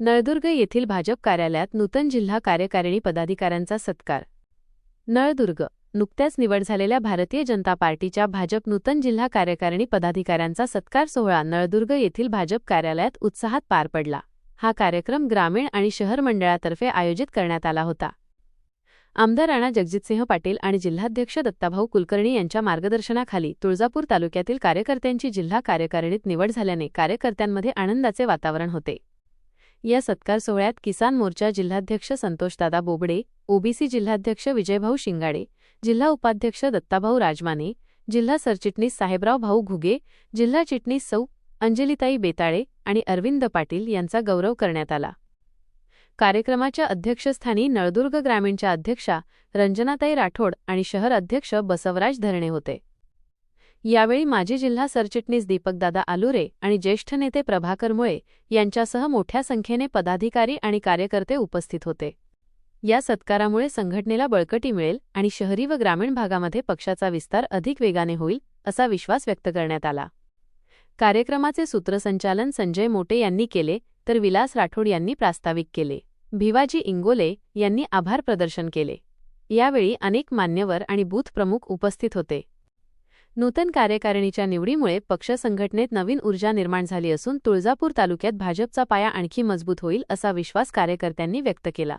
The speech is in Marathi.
नळदुर्ग येथील भाजप कार्यालयात नूतन जिल्हा कार्यकारिणी पदाधिकाऱ्यांचा सत्कार. नळदुर्ग नुकत्याच निवड झालेल्या भारतीय जनता पार्टीच्या भाजप नूतन जिल्हा कार्यकारिणी पदाधिकाऱ्यांचा सत्कार सोहळा नळदुर्ग येथील भाजप कार्यालयात उत्साहात पार पडला. हा कार्यक्रम ग्रामीण आणि शहर मंडळातर्फे आयोजित करण्यात आला होता. आमदार राणा जगजितसिंह पाटील आणि जिल्हाध्यक्ष दत्ताभाऊ कुलकर्णी यांच्या मार्गदर्शनाखाली तुळजापूर तालुक्यातील कार्यकर्त्यांची जिल्हा कार्यकारिणीत निवड झाल्याने कार्यकर्त्यांमध्ये आनंदाचे वातावरण होते. या सत्कार सोहळ्यात किसान मोर्चा जिल्हाध्यक्ष संतोषदादा बोबडे ओबीसी जिल्हाध्यक्ष विजयभाऊ शिंगाडे जिल्हा उपाध्यक्ष दत्ताभाऊ राजमाने जिल्हा सरचिटणीस साहेबराव भाऊ घुगे जिल्हा चिटणीस सौ अंजलिताई बेताळे आणि अरविंद पाटील यांचा गौरव करण्यात आला. कार्यक्रमाच्या अध्यक्षस्थानी नळदुर्ग ग्रामीणच्या अध्यक्षा रंजनाताई राठोड आणि शहर अध्यक्ष बसवराज धरणे होते. यावेळी माजी जिल्हा सरचिटणीस दीपकदादा आलुरे आणि ज्येष्ठ नेते प्रभाकर मुळे यांच्यासह मोठ्या संख्येने पदाधिकारी आणि कार्यकर्ते उपस्थित होते. या सत्कारामुळे संघटनेला बळकटी मिळेल आणि शहरी व ग्रामीण भागामध्ये पक्षाचा विस्तार अधिक वेगाने होईल असा विश्वास व्यक्त करण्यात आला. कार्यक्रमाचे सूत्रसंचालन संजय मोटे यांनी केले तर विलास राठोड यांनी प्रास्ताविक केले. भिवाजी इंगोले यांनी आभार प्रदर्शन केले. यावेळी अनेक मान्यवर आणि बूथ प्रमुख उपस्थित होते. नूतन कार्यकारिणीच्या निवडीमुळे पक्ष संघटनेत नवीन ऊर्जा निर्माण झाली असून तुळजापूर तालुक्यात भाजपचा पाया आणखी मजबूत होईल असा विश्वास कार्यकर्त्यांनी व्यक्त केला.